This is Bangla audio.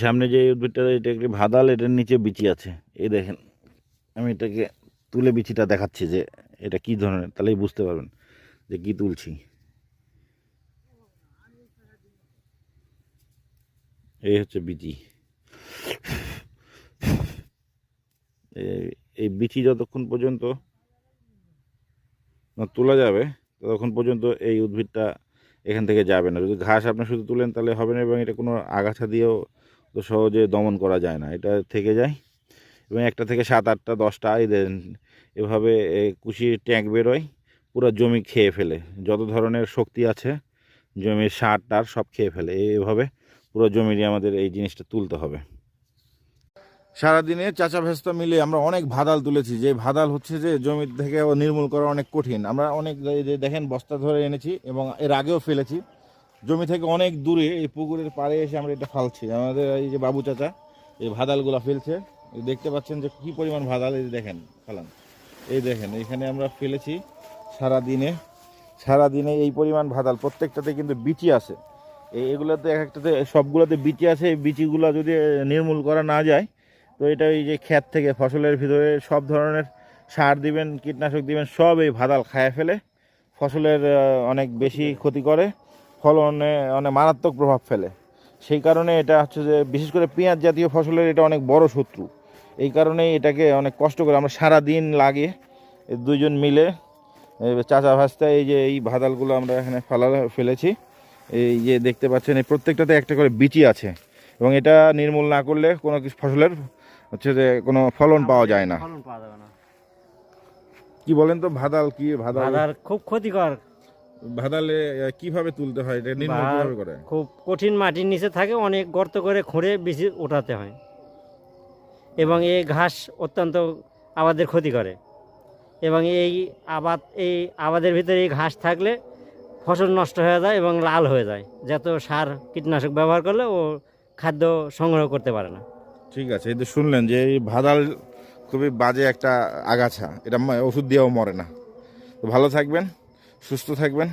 সামনে যে উদ্ভিদটা, এটা একটি ভাদাল, এটার নিচে বিচি আছে। এই দেখেন, আমি এটাকে তুলে বিচিটা দেখাচ্ছি যে এটা কি ধরনের, তাহলেই বুঝতে পারবেন যে কি তুলছি। এই হচ্ছে বিচি। এই- বিচি যতক্ষণ পর্যন্ত তোলা যাবে, ততক্ষণ পর্যন্ত এই উদ্ভিদটা এখান থেকে যাবে না। যদি ঘাস আপনি শুধু তুলেন, তাহলে হবে না, এবং এটা কোনো আগাছা দিয়েও তো সহজে দমন করা যায় না, এটা থেকে যায়। এবং একটা থেকে সাত আটটা, দশটা, এই দেন, এভাবে কুশি ট্যাঙ্ক বেরোয়, পুরো জমি খেয়ে ফেলে। যত ধরনের শক্তি আছে, জমির সার টার সব খেয়ে ফেলে। এভাবে পুরো জমিরই আমাদের এই জিনিসটা তুলতে হবে। সারাদিনে চাচা ভেস্তা মিলে আমরা অনেক ভাদাল তুলেছি। যে ভাদাল হচ্ছে যে জমি থেকে নির্মূল করা অনেক কঠিন। আমরা অনেক দেখেন, বস্তা ধরে এনেছি এবং এর আগেও ফেলেছি। জমি থেকে অনেক দূরে এই পুকুরের পাড়ে এসে আমরা এটা ফালছি। আমাদের এই যে বাবু চাচা, এই ভাদালগুলো ফেলছে। দেখতে পাচ্ছেন যে কি পরিমাণ ভাদাল, এই দেখেন, ফালান। এই দেখেন, এখানে আমরা ফেলেছি সারা দিনে সারা দিনে এই পরিমাণ ভাদাল, প্রত্যেকটাতে কিন্তু বিচি আছে। এই এগুলোতে এক একটাতে, সবগুলোতে বিচি আছে। এই বিচিগুলো যদি নির্মূল করা না যায়, তো এটা এই যে ক্ষেত থেকে ফসলের ভিতরে সব ধরনের সার দিবেন, কীটনাশক দিবেন, সব এই ভাদাল খায় ফেলে। ফসলের অনেক বেশি ক্ষতি করে। ফলনে অনেক মারাত্মক প্রভাব ফেলে। সেই কারণে এটা হচ্ছে যে বিশেষ করে পেঁয়াজ জাতীয় ফসলের এটা অনেক বড় শত্রু। এই কারণেই এটাকে অনেক কষ্ট করে আমরা সারা দিন লাগে এই দুইজন মিলে। চাচা ভাস্তা এই যে এই ভাদালগুলো আমরা এখানে ফালা ফেলেছি। এই যে দেখতে পাচ্ছেন এই প্রত্যেকটাতে একটা করে বিচি আছে। এবং এটা নির্মূল না করলে কোনো কিছু ফসলের হচ্ছে যে কোনো ফলন পাওয়া যায় না। কি বলেন তো ভাদাল কি ভাদাল খুব ক্ষতিকর। ভাদালে কীভাবে তুলতে হয়? এটা নির্মূল কীভাবে করে? খুব কঠিন মাটির নিচে থাকে অনেক গর্ত করে খুঁড়ে বেশি ওঠাতে হয়। এবং এই ঘাস অত্যন্ত আবাদের ক্ষতি করে। এবং এই আবাদ এই আবাদের ভিতরে এই ঘাস থাকলে ফসল নষ্ট হয়ে যায় এবং লাল হয়ে যায়। যত সার কীটনাশক ব্যবহার করলে ও খাদ্য সংগ্রহ করতে পারে না। ঠিক আছে এই তো শুনলেন যে এই ভাদাল খুবই বাজে একটা আগাছা। এটা ওষুধ দিয়েও মরে না। তো ভালো থাকবেন। সুস্থ থাকবেন।